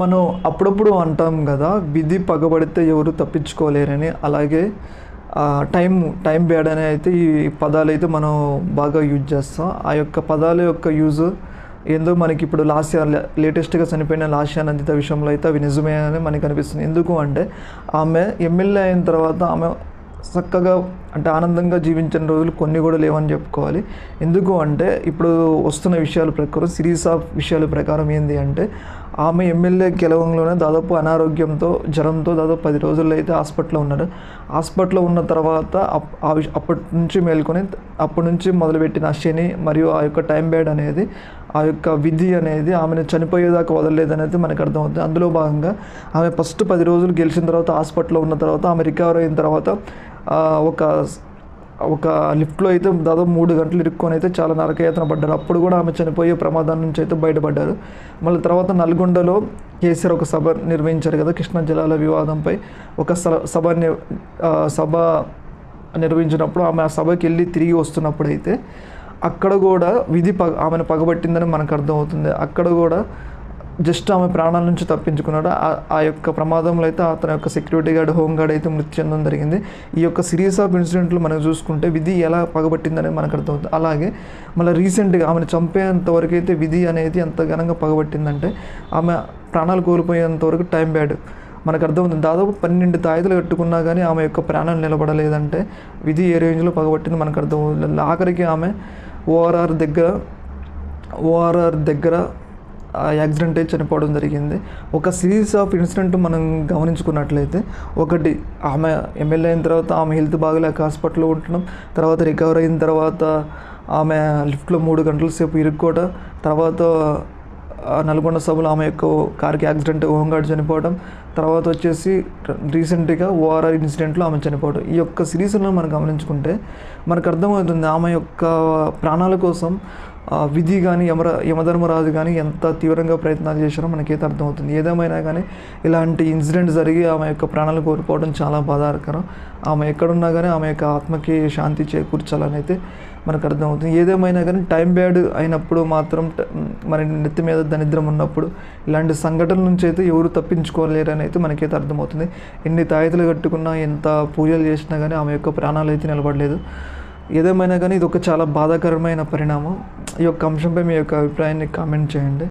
మనం అప్పుడప్పుడు అంటాం కదా విధి పగబడితే ఎవరు తప్పించుకోలేరని. అలాగే టైం టైం బ్యాడ్ అని అయితే ఈ పదాలు అయితే మనం బాగా యూజ్ చేస్తాం. ఆ యొక్క పదాల యొక్క యూజ్ ఏందో మనకి ఇప్పుడు లాస్ట్ ఇయర్ లేటెస్ట్గా చనిపోయిన లాస్ట్ ఇయర్ నందిత విషయంలో అయితే అవి నిజమే అని మనకి అనిపిస్తుంది. ఎందుకు అంటే ఆమె ఎమ్మెల్యే అయిన తర్వాత ఆమె చక్కగా అంటే ఆనందంగా జీవించిన రోజులు కొన్ని కూడా లేవని చెప్పుకోవాలి. ఎందుకు అంటే ఇప్పుడు వస్తున్న విషయాల ప్రకారం సిరీస్ ఆఫ్ విషయాల ప్రకారం ఏంటి అంటే ఆమె ఎమ్మెల్యే గెలవంలోనే దాదాపు అనారోగ్యంతో జ్వరంతో దాదాపు పది రోజుల్లో అయితే హాస్పిటల్లో ఉన్నారు. హాస్పిటల్లో ఉన్న తర్వాత అప్పటి నుంచి మేల్కొని అప్పటి నుంచి మొదలుపెట్టిన శని మరియు ఆ యొక్క టైం బ్యాడ్ అనేది ఆ యొక్క విధి అనేది ఆమెను చనిపోయేదాకా వదలలేదనేది మనకు అర్థమవుతుంది. అందులో భాగంగా ఆమె ఫస్ట్ పది రోజులు గెలిచిన తర్వాత హాస్పిటల్లో ఉన్న తర్వాత ఆమె రికవర్ అయిన తర్వాత ఒక ఒక లిఫ్ట్లో అయితే దాదాపు మూడు గంటలు ఇరుక్కొని అయితే చాలా నరకయాతన పడ్డారు. అప్పుడు కూడా ఆమె చనిపోయే ప్రమాదం నుంచి అయితే బయటపడ్డారు. మళ్ళీ తర్వాత నల్గొండలో కేసీఆర్ ఒక సభ నిర్వహించారు కదా కృష్ణా జలాల వివాదంపై ఒక సభ సభ నిర్వహించినప్పుడు ఆమె ఆ సభకి వెళ్ళి తిరిగి వస్తున్నప్పుడు అయితే అక్కడ కూడా విధి పగ ఆమెను పగబట్టిందని మనకు అర్థమవుతుంది. అక్కడ కూడా జస్ట్ ఆమె ప్రాణాల నుంచి తప్పించుకున్నాడు. ఆ- ఆ యొక్క ప్రమాదంలో అయితే అతని యొక్క సెక్యూరిటీ గార్డ్ హోమ్ గార్డ్ అయితే మృతి చెందడం జరిగింది. ఈ యొక్క సిరీస్ ఆఫ్ ఇన్సిడెంట్లు మనం చూసుకుంటే విధి ఎలా పగబట్టిందని మనకు అర్థమవుతుంది. అలాగే మళ్ళీ రీసెంట్గా ఆమెను చంపేంత వరకు అయితే విధి అనేది ఎంత ఘనంగా పగబట్టిందంటే ఆమె ప్రాణాలు కోల్పోయేంత వరకు టైం బ్యాడ్ మనకు అర్థమవుతుంది. దాదాపు పన్నెండు తాయిదులు కట్టుకున్నా కానీ ఆమె యొక్క ప్రాణాలు నిలబడలేదంటే విధి ఏ రేంజ్లో పగబట్టింది మనకు అర్థమవుతుంది. ఆఖరికి ఆమె ఓఆర్ఆర్ దగ్గర ఓఆర్ఆర్ దగ్గర యాక్సిడెంట్ అయి చనిపోవడం జరిగింది. ఒక సిరీస్ ఆఫ్ ఇన్సిడెంట్ మనం గమనించుకున్నట్లయితే ఒకటి ఆమె ఎమ్మెల్యే అయిన తర్వాత ఆమె హెల్త్ బాగలేక హాస్పిటల్లో ఉండడం తర్వాత రికవర్ అయిన తర్వాత ఆమె లిఫ్ట్లో మూడు గంటల సేపు ఇరుక్కోవడం తర్వాత నల్గొండ సభలో ఆమె యొక్క కార్కి యాక్సిడెంట్ హోంగార్డ్ చనిపోవడం తర్వాత వచ్చేసి రీసెంట్గా ఓఆర్ఆర్ ఇన్సిడెంట్లో ఆమె చనిపోవడం ఈ యొక్క సిరీస్లో మనం గమనించుకుంటే మనకు అర్థమవుతుంది ఆమె యొక్క ప్రాణాల కోసం విధి కానీ యమర యమధర్మరాజు కానీ ఎంత తీవ్రంగా ప్రయత్నాలు చేశారో మనకైతే అర్థమవుతుంది. ఏదేమైనా కానీ ఇలాంటి ఇన్సిడెంట్ జరిగి ఆమె యొక్క ప్రాణాలు కోల్పోవడం చాలా బాధాకరం. ఆమె ఎక్కడున్నా కానీ ఆమె యొక్క ఆత్మకి శాంతి చేకూర్చాలని అయితే మనకు అర్థమవుతుంది. ఏదేమైనా కానీ టైం బ్యాడ్ అయినప్పుడు మాత్రం మన మరి నెత్తి మీద దరిద్రం ఉన్నప్పుడు ఇలాంటి సంఘటనల నుంచి అయితే ఎవరు తప్పించుకోలేరని అయితే మనకైతే అర్థమవుతుంది. ఎన్ని తాయితలు కట్టుకున్నా ఎంత పూజలు చేసినా కానీ ఆమె యొక్క ప్రాణాలు అయితే నిలబడలేదు. ఏదేమైనా కానీ ఇది ఒక చాలా బాధాకరమైన పరిణామం. ఈ యొక్క అంశంపై మీ యొక్క అభిప్రాయాన్ని కామెంట్ చేయండి.